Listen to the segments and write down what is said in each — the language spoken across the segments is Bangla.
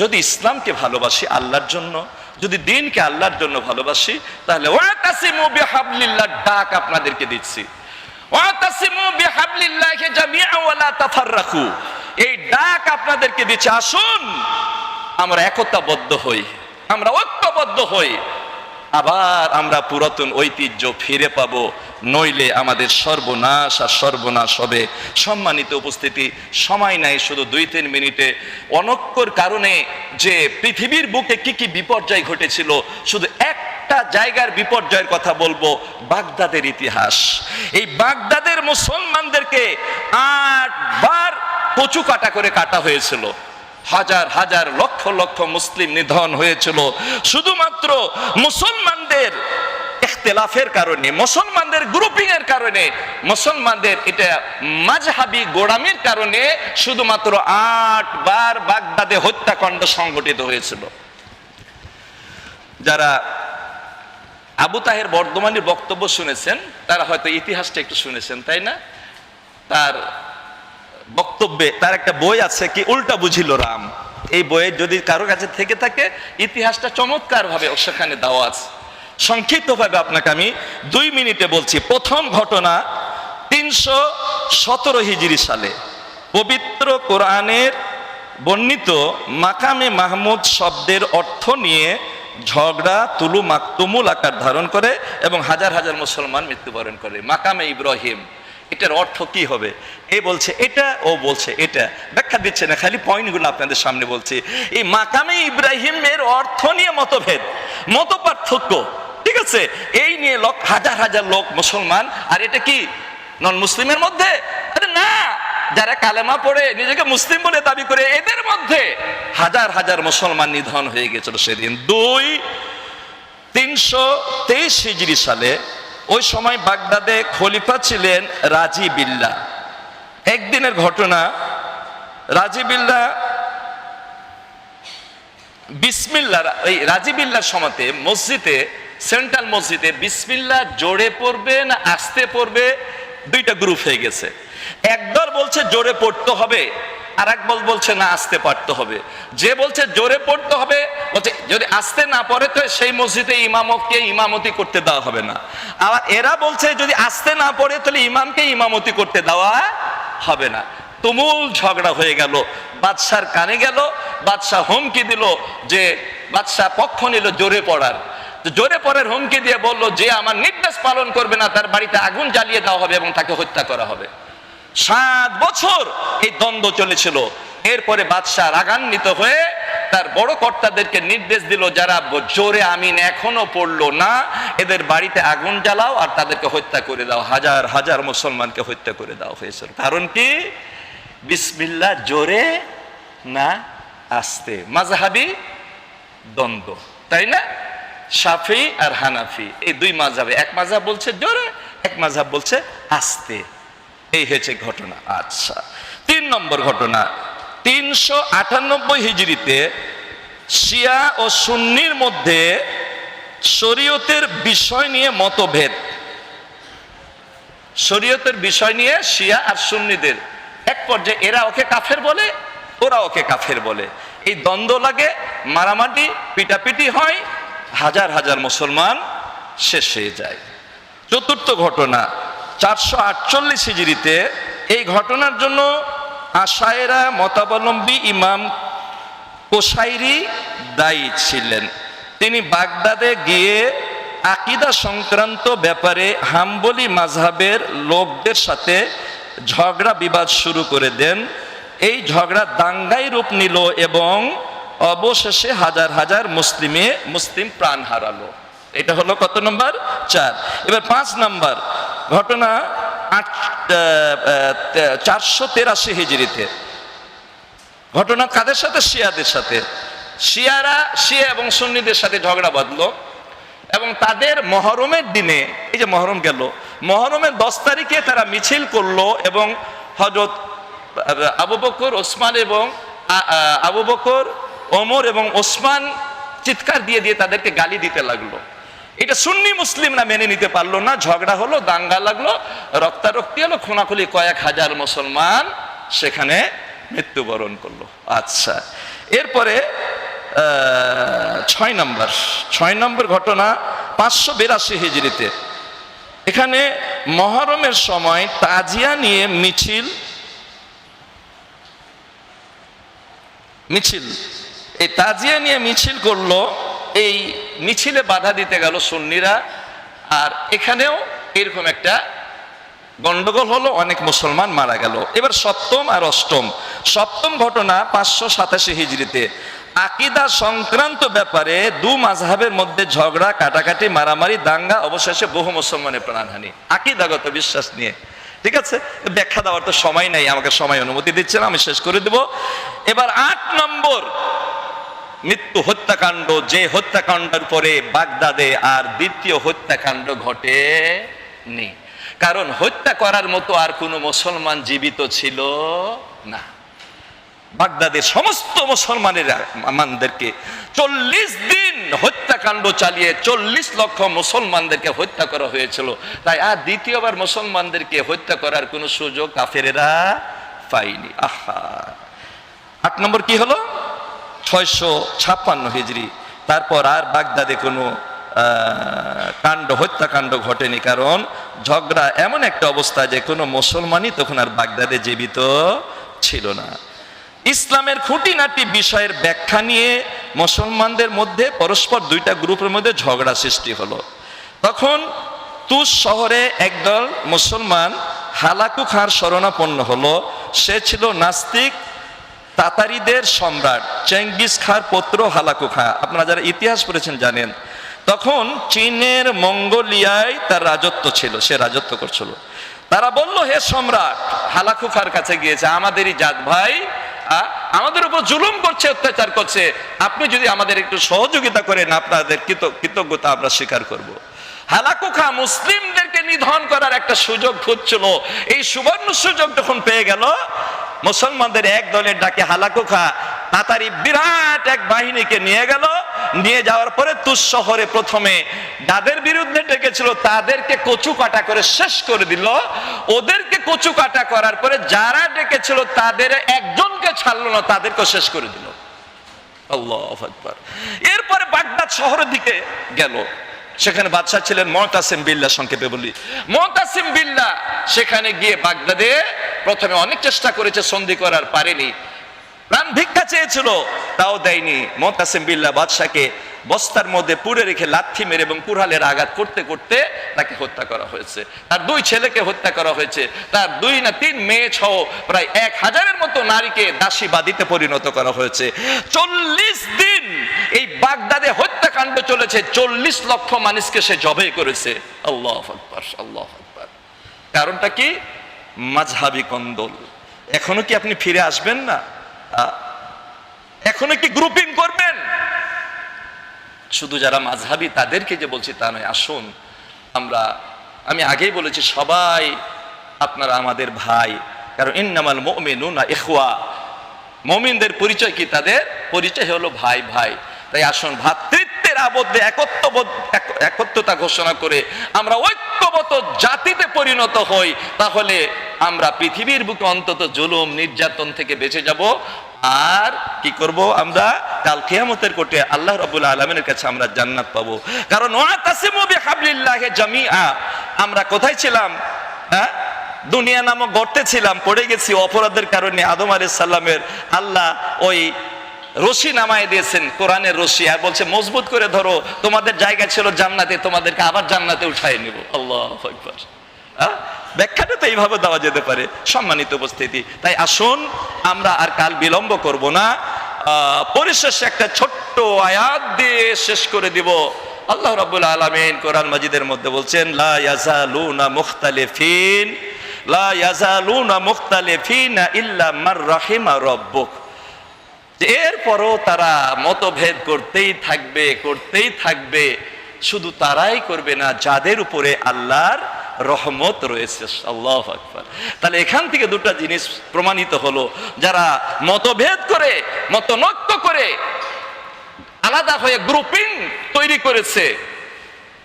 যদি ইসলামকে ভালোবাসি আল্লাহর জন্য, যদি দিনকে আল্লাহর জন্য ভালোবাসি, তাহলে ওয়াতাসিমু বিহাবলিল্লাহ ডাক আপনাদেরকে দিচ্ছি। ওয়াতাসিমু বিহাবলিল্লাহি জামিআ ওয়া লা তাফাররাকু। এই ডাক আপনাদেরকে দিচ্ছে, আসুন, আমরা একতাবদ্ধ হই, আমরা ঐক্যবদ্ধ হই। আবার আমরা পুরাতন ঐতিহ্য ফিরে পাব। নইলে আমাদের সর্বনাশ আর সর্বনাশ হবে। সম্মানিত উপস্থিতি, সময় নাই শুধু দুই তিন মিনিটে। অনক্যর কারণে যে পৃথিবীর বুকে কি কি বিপর্যয় ঘটেছিল, শুধু একটা জায়গার বিপর্যয়ের কথা বলব, বাগদাদের ইতিহাস। এই বাগদাদের মুসলমানদেরকে আটবার কচু কাটা করে কাটা হয়েছিল। হাজার হাজার লক্ষ লক্ষ মুসলিম নিধন হয়েছিল। শুধুমাত্র মুসলমানদের ইখতিলাফের কারণে, মুসলমানদের গ্রুপিং এর কারণে, মুসলমানদের এটা মাঝহাবি গোড়ামির কারণে শুধুমাত্র আট বার বাগদাদে হত্যাকাণ্ড সংঘটিত হয়েছিল। যারা আবু তাহের বর্ধমানের বক্তব্য শুনেছেন, তারা হয়তো ইতিহাসটা একটু শুনেছেন, তাই না? তার বক্তব্যে তার একটা বই আছে কি উল্টা বুঝিল রাম। এই বইয়ের যদি কারও কাছে থেকে থাকে, ইতিহাসটা চমৎকার ভাবে সেখানে দেওয়া আছে। সংক্ষিপ্তভাবে আপনাকে আমি দুই মিনিটে বলছি, প্রথম ঘটনা তিনশো সতেরো হিজরি সালে পবিত্র কোরআনের বর্ণিত মাকামে মাহমুদ শব্দের অর্থ নিয়ে ঝগড়া, তুলু মাক তুমুল আকার ধারণ করে এবং হাজার হাজার মুসলমান মৃত্যুবরণ করে। মাকামে ইব্রাহিম। এটার অর্থ কি হবে? এ বলছে এটা, ও বলছে এটা। ব্যাখ্যা দিচ্ছে না, খালি পয়েন্টগুলো আপনাদের সামনে বলছি। এই মাকামে ইব্রাহিমের অর্থ নিয়ে মতভেদ মত পার্থক্য ঠিক আছে? এই নিয়ে লোক, হাজার হাজার লোক মুসলমান, আর এটা কি নন মুসলিমের মধ্যে? আরে না! যারা কালেমা পড়ে, নিজেকে মুসলিম বলে দাবি করে, এদের মধ্যে হাজার হাজার মুসলমান নিধন হয়ে গেছিল সেদিন। দুই, তিনশো তেইশ হিজড়ি সালে ওই সময় বাগদাদে খলিফা ছিলেন রাজি বিল্লা। একদিনের ঘটনা, রাজি বিল্লা বিসমিল্লা এই রাজি বিল্লার মসজিদে, সেন্ট্রাল মসজিদে বিসমিল্লা জোরে পড়বে না আসতে পড়বে, দুইটা গ্রুপ হয়ে গেছে। একদল বলছে, জোরে পড়তে হবে। আর এক বল বলছে, না, আসতে পারতে হবে। যে বলছে, জোরে পড়তে হবে, বলছে, যদি আসতে না পড়ে তো সেই মসজিদে ইমামকে ইমামতি করতে দেওয়া হবে না। আবার এরা বলছে, যদি আসতে না পড়ে তাহলে ইমামকে ইমামতি করতে দেওয়া হবে না। তুমুল ঝগড়া হয়ে গেল। বাদশার কানে গেল, বাদশাহ হুমকি দিল যে বাদশাহ পক্ষ নিল জোরে পড়ার। জোরে পড়ার হুমকি দিয়ে বলল যে, আমার নির্দেশ পালন করবে না, তার বাড়িতে আগুন জ্বালিয়ে দেওয়া হবে এবং তাকে হত্যা করা হবে। সাত বছর এই দ্বন্দ্ব চলেছিল। এরপরে বাদশাহ রাগান্বিত হয়ে তার বড় কর্তাদেরকে নির্দেশ দিল, যারা জোরে আমিন এখনও পড়ল না, এদের বাড়িতে আগুন জ্বালাও আর তাদেরকে হত্যা করে দাও। হাজার হাজার মুসলমানকে হত্যা করে দাও। হয়েছিল। কারণ কি? বিসমিল্লা জোরে না আসতে। মাঝহাবি দ্বন্দ্ব, তাই না? সাফি আর হানাফি, এই দুই মাঝহাবে এক মাঝহাব বলছে জোরে, এক মাঝাব বলছে আস্তে। এই হয়েছে ঘটনা। আচ্ছা তিন নম্বর ঘটনা। তিনশো আটানব্বই হিজড়িতে শিয়া ও সুন্নির মধ্যে শরীয়তের বিষয় নিয়ে মতভেদ। শরীয়তের বিষয় নিয়ে শিয়া আর সুন্নিদের। এক পর্যায়ে এরা ওকে কাফের বলে, ওরা ওকে কাফের বলে। এই দ্বন্দ্ব লাগে, মারামারি, পিটাপিটি হয়, হাজার হাজার মুসলমান শেষ হয়ে যায়। চতুর্থ ঘটনা চারশো আটচল্লিশ হিজড়িতে এই ঘটনার জন্য আশায়েরা মতাবলম্বী ইমাম কোসাইরি দায়ী ছিলেন। তিনি বাগদাদে গিয়ে আকিদা সংক্রান্ত ব্যাপারে হাম্বলি মাঝহাবের লোকদের সাথে ঝগড়া বিবাদ শুরু করে দেন। এই ঝগড়া দাঙ্গাই রূপ নিল এবং অবশেষে হাজার হাজার মুসলিমে মুসলিম প্রাণ হারালো। এটা হলো কত নম্বর? চার। এবার পাঁচ নাম্বার। ঘটনা আট চারশো তেরাশি হিজড়িতে। ঘটনা কাদের সাথে? শিয়াদের সাথে। শিয়ারা, শিয়া এবং সুন্নিদের সাথে ঝগড়া বাঁধলো এবং তাদের মহরমের দিনে, এই যে মহরম গেল, মহরমের দশ তারিখে তারা মিছিল করল এবং হজরত আবু বকর, ওসমান এবং আবু বকর, ওমর এবং ওসমান চিৎকার দিয়ে দিয়ে তাদেরকে গালি দিতে লাগল। এটা সুন্নি মুসলিমরা মেনে নিতে পারল না, ঝগড়া হলো, দাঙ্গা লাগল, রক্তারক্তি হলো খোনাখুলি কয়েক হাজার মুসলমান সেখানে মৃত্যুবরণ করল। আচ্ছা এরপরে ছয় নম্বর ছয় নম্বর ঘটনা পাঁচশো বিরাশি হিজড়িতে। এখানে মহরমের সময় তাজিয়া নিয়ে মিছিল মিছিল, এই তাজিয়া নিয়ে মিছিল করল এই মিছিলে বাধা দিতে গেল সুন্নিরা, আর এখানেও এরকম একটা গন্ডগোল হলো, অনেক মুসলমান মারা গেল। এবার সপ্তম আর অষ্টম। সপ্তম ঘটনা পাঁচশো সাতাশি হিজড়িতে। আকিদা সংক্রান্ত ব্যাপারে দু মাঝহাবের মধ্যে ঝগড়া, কাটাকাটি, মারামারি, দাঙ্গা, অবশেষে বহু মুসলমানের প্রাণহানি। আকিদাগত বিশ্বাস নিয়ে। ঠিক আছে? ব্যাখ্যা দেওয়ার তো সময় নাই, আমাকে সময় অনুমতি দিচ্ছে না, আমি শেষ করে দেব। এবার আট নম্বর। মৃত্যু হত্যাকাণ্ড, যে হত্যাকাণ্ডের পরে বাগদাদে আর দ্বিতীয় হত্যাকাণ্ড ঘটে নি কারণ হত্যা করার মতো আর কোনো মুসলমান জীবিত ছিল না। বাগদাদের সমস্ত মুসলমানেরা আমাদেরকে চল্লিশ দিন হত্যাকাণ্ড চালিয়ে চল্লিশ লক্ষ মুসলমানদেরকে হত্যা করা হয়েছিল। তাই আর দ্বিতীয়বার মুসলমানদেরকে হত্যা করার কোনো সুযোগ কাফেরেরা পায়নি। আহা! আট নম্বর কি হলো? ছয়শো ছাপ্পান্ন হিজড়ি তারপর আর বাগদাদে কোনো কাণ্ড, হত্যাকাণ্ড ঘটেনি। কারণ ঝগড়া এমন একটা অবস্থা যে কোনো মুসলমানই তখন আর বাগদাদে জীবিত ছিল না। ইসলামের খুঁটিনাটি বিষয়ের ব্যাখ্যা নিয়ে মুসলমানদের মধ্যে পরস্পর দুইটা গ্রুপের মধ্যে ঝগড়া সৃষ্টি হলো। তখন তুস শহরে একদল মুসলমান হালাকু খাঁর শরণাপন্ন হলো। সে ছিল নাস্তিক তাতারিদের সম্রাট চেঙ্গিস খাঁর পুত্র হালাকু খাঁ আপনারা যারা ইতিহাস পড়েছেন জানেন। তখন চীনের মঙ্গোলিয়ায় তার রাজত্ব ছিল, সে রাজত্ব করছিল। তারা বলল, হে সম্রাট হালাকু খার কাছে গিয়েছে, আমাদেরই জাত ভাই আমাদের উপর জুলুম করছে, অত্যাচার করছে। আপনি যদি আমাদের একটু সহযোগিতা করেন, আপনাদের কৃত- কৃতজ্ঞতা আমরা স্বীকার করব। হালাকুখা মুসলিমদেরকে নিধন করার একটা সুযোগ খুঁজছিল। এই সুবর্ণ সুযোগ যখন পেয়ে গেল মুসলমানদের এক দলের ডাকে হালাকু খা তাতারি বিরাট এক বাহিনীকে নিয়ে গেল। নিয়ে যাওয়ার পরে তুস শহরে প্রথমে যাদের বিরুদ্ধে ডেকেছিল, তাদেরকে কচু কাটা করে শেষ করে দিল। ওদেরকে কচু কাটা করার পরে যারা ডেকেছিল, তাদের একজনকে ছাড়লো না তাদেরকে শেষ করে দিল। এরপরে বাগদাদ শহরের দিকে গেল। সেখানে বাদশাহ ছিলেন মহতাসিম বিল্লা সংক্ষেপে বলি। মহতাসিম বিল্লা সেখানে গিয়ে বাগদাদে প্রথমে অনেক চেষ্টা করেছে, সন্ধি করার পারেনি। প্রাণ ভিক্ষা চেয়েছিল, তাও দেয়নি। মহতাসিম বিল্লা বাদশাকে বস্তার মধ্যে পুড়ে রেখে লাথি মেরে এবং কুড়ালের আঘাত করতে করতে তাকে হত্যা করা হয়েছে। তার দুই ছেলেকে হত্যা করা হয়েছে। তার দুই না তিন মেয়ে সহ প্রায় এক হাজারের মতো নারীকে দাসী বাদিতে পরিণত করা হয়েছে। চল্লিশ দিন এই বাগদাদে হত্যাকাণ্ড চলেছে। চল্লিশ লক্ষ মানুষকে সে জবে করেছে। আল্লাহ আল্লাহ কারণটা কি? মাঝহাবি কন্দল। এখনও কি আপনি ফিরে আসবেন না? এখনও কি গ্রুপিং করবেন? শুধু যারা মাঝহাবি, তাদেরকে যে বলছি তা নয়, আসুন, আমরা, আমি আগেই বলেছি, সবাই আপনারা আমাদের ভাই। কারণ ইন্নামাল মুমিনুনা ইখওয়া। মমিনদের পরিচয় কি তাদের? পরিচয় হলো ভাই ভাই। তাই আসুন ভ্রাতৃত্বের আবদ্ধে একত্ববোধ এক- একত্বতা ঘোষণা করে আমরা ঐক্যবত জাতিতে পরিণত হই, তাহলে আমরা পৃথিবীর বুকে অন্তত জুলুম, নির্যাতন থেকে বেঁচে যাব। আর কি করব আমরা? কাল কিয়ামতের কোটে আল্লাহ রাব্বুল আলামিনের কাছে আমরা জান্নাত পাবো। কারণ, ওয়াতাসিমু বিহাবলিল্লাহি জামিআ। আমরা কোথায় ছিলাম? হ্যাঁ? দুনিয়া নামক গর্তে ছিলাম, পড়ে গেছি। অপরাধের কারণে আদম আলাইহিস সালামের আল্লাহ ওই রশি নামায় দিয়েছেন, কোরআনের রশি, আর বলছে, মজবুত করে ধরো, তোমাদের জায়গা ছিল জান্নাতে, তোমাদেরকে আবার জান্নাতে উঠাই নিব। আল্লাহ আকবার। ব্যাখ্যাটা তো এইভাবে দেওয়া যেতে পারে, সম্মানিত উপস্থিতি। তাই আসুন, আমরা আর কাল বিলম্ব করব না। পরিশেষে একটা ছোট্ট আয়াত দিয়ে শেষ করে দিব। আল্লাহ রাব্বুল আলামিন কোরআন মাজিদের মধ্যে বলছেন, লা ইয়াজালুনা মুখতালিফিন, লা ইয়াজালুনা মুখতালিফিনা ইল্লা মার রাহিমা রাব্বুক। এরপরও তারা মতভেদ করতেই থাকবে করতেই থাকবে। শুধু তারাই করবে না, যাদের উপরে আল্লাহর রহমত রয়েছে। আল্লাহ আকবার। তাহলে এখান থেকে দুটো জিনিস প্রমাণিত হলো। যারা মতভেদ করে, মতনৈক্য করে, আলাদা হয়ে গ্রুপিং তৈরি করেছে,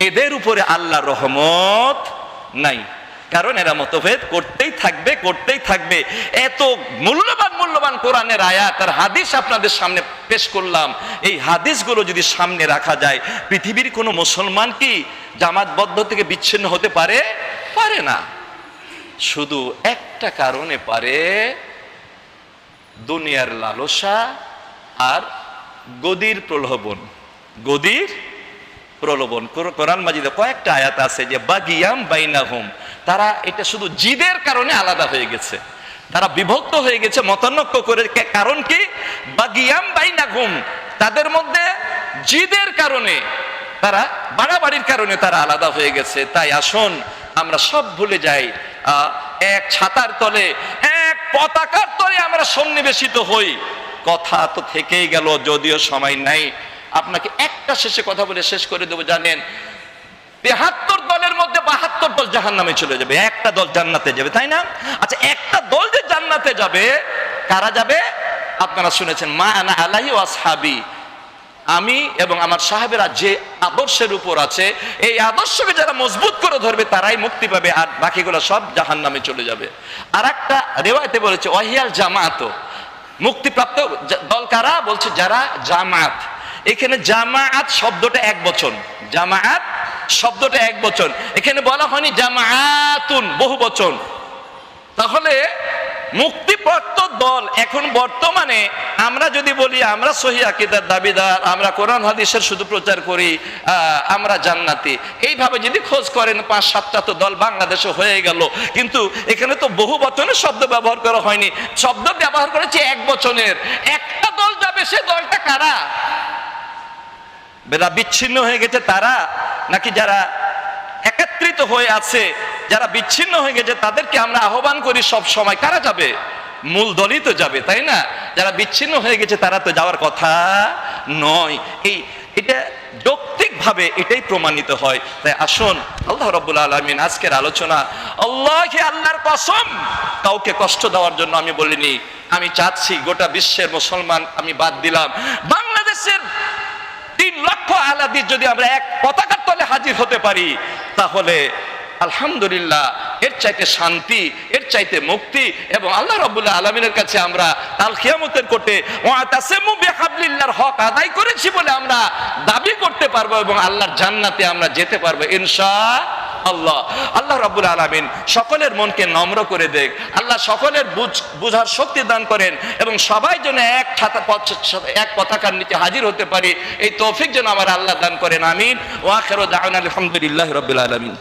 এদের উপরে আল্লাহর রহমত নাই। কারণ এরা মতভেদ করতেই থাকবে করতেই থাকবে। এত মূল্যবান মূল্যবান কোরআনের আয়াত আর হাদিস আপনাদের সামনে পেশ করলাম। এই হাদিসগুলো যদি সামনে রাখা যায়, পৃথিবীর কোনো মুসলমান কি জামাতবদ্ধ থেকে বিচ্ছিন্ন হতে পারে? পারে না। শুধু একটা কারণে পারে, দুনিয়ার লালসা আর গদির প্রলোভন। গদির প্রলোভন। কোরআন মাজিদে কয়েকটা আয়াত আছে যে, বাগিয়াম বাইনাহুম। তারা এটা শুধু জিদের কারণে আলাদা হয়ে গেছে। তারা বিভক্ত হয়ে গেছে মতানক্য করে। কারণ কি? বা গিয়াম বাগিয়াম বাইনাহুম তাদের মধ্যে জিদের কারণে তারা, বাড়াবাড়ির কারণে তারা আলাদা হয়ে গেছে। তাই আসুন, আমরা সব ভুলে যাই। এক ছাতার তলে, এক পতাকার তলে আমরা সন্নিবেশিত হই। কথা তো থেকেই গেল, যদিও সময় নাই। আপনাকে একটা শেষে কথা বলে শেষ করে দেবো, জানেন? তেহাত্তর দলের মধ্যে জাহান নামে চলে যাবে, একটা দল জান্নাতে যাবে, তাই না? আচ্ছা একটা দল যে জান্নাতে যাবে, কারা যাবে? আপনারা শুনেছেন, মা আনা আলাহি ওয়াসহাবি আমি এবং আমার সাহেবেরা যে আদর্শের উপর আছে, এই আদর্শকে যারা মজবুত করে ধরবে, তারাই মুক্তি পাবে, আর বাকিগুলো সব জাহান নামে চলে যাবে। আর একটা রেওয়ায়তে বলেছে, ওয়াহিয়াল জামাত মুক্তিপ্রাপ্ত দল কারা? বলছে, যারা জামাত এখানে জামায়াত শব্দটা এক বচন। জামায়াত শব্দটা এক বচন। এখানে বলা হয়নি জামায়াতুন, বহু বচন। তাহলে মুক্তিপ্রাপ্ত দল এখন বর্তমানে, আমরা যদি বলি আমরা সহি আকিদার দাবিদার, আমরা কোরআন হাদিসের শুধু প্রচার করি আমরা জান্নাতি। এইভাবে যদি খোঁজ করেন, পাঁচ সাতটা তো দল বাংলাদেশে হয়ে গেল। কিন্তু এখানে তো বহু বচনের শব্দ ব্যবহার করা হয়নি। শব্দ ব্যবহার করেছে এক বচনের। একটা দল যাবে, সে দলটা কারা? বেদা বিচ্ছিন্ন হয়ে গেছে তারা। নাকি যারা একত্রিত হয়ে আছে, যারা বিচ্ছিন্ন হয়ে গেছে, তাদেরকে আমরা আহ্বান করি সব সময়। কারা যাবে? মূল দলই তো যাবে, তাই না? যারা বিচ্ছিন্ন হয়ে গেছে, তারা তো যাওয়ার কথা নয়। এই, এটা যৌক্তিকভাবে এটাই প্রমাণিত হয়। তাই আসুন, আল্লাহ রব্বুল আলমিন আজকের আলোচনা, আল্লাহকে আল্লাহর কসম কাউকে কষ্ট দেওয়ার জন্য আমি বলিনি। আমি চাচ্ছি গোটা বিশ্বের মুসলমান আমি বাদ দিলাম। বাংলাদেশের লক্ষ আলাদিস যদি আমরা এক পতাকার তলে হাজির হতে পারি, তাহলে আলহামদুলিল্লাহ, এর চাইতে শান্তি, এর চাইতে মুক্তি এবং আল্লাহ রবুল্লাহ আলমিনের কাছে আমরা কাল খিয়ামতের কোটে হাবলিল্লার হক আদায় করেছি বলে আমরা দাবি করতে পারব এবং আল্লাহর জান্নাতে আমরা যেতে পারব ইনশা আল্লাহ আল্লাহ রাবুল আলমিন সকলের মনকে নম্র করে দেখ। আল্লাহ সকলের বুঝ, বুঝার শক্তি দান করেন এবং সবাই যেন এক ছাতা এক পতাকার নিচে হাজির হতে পারি। এই তৌফিক যেন আমার আল্লাহ দান করেন, আমিন। ওয়াখের দাওয়ান আলহামদুলিল্লাহ রবিল আলমিন।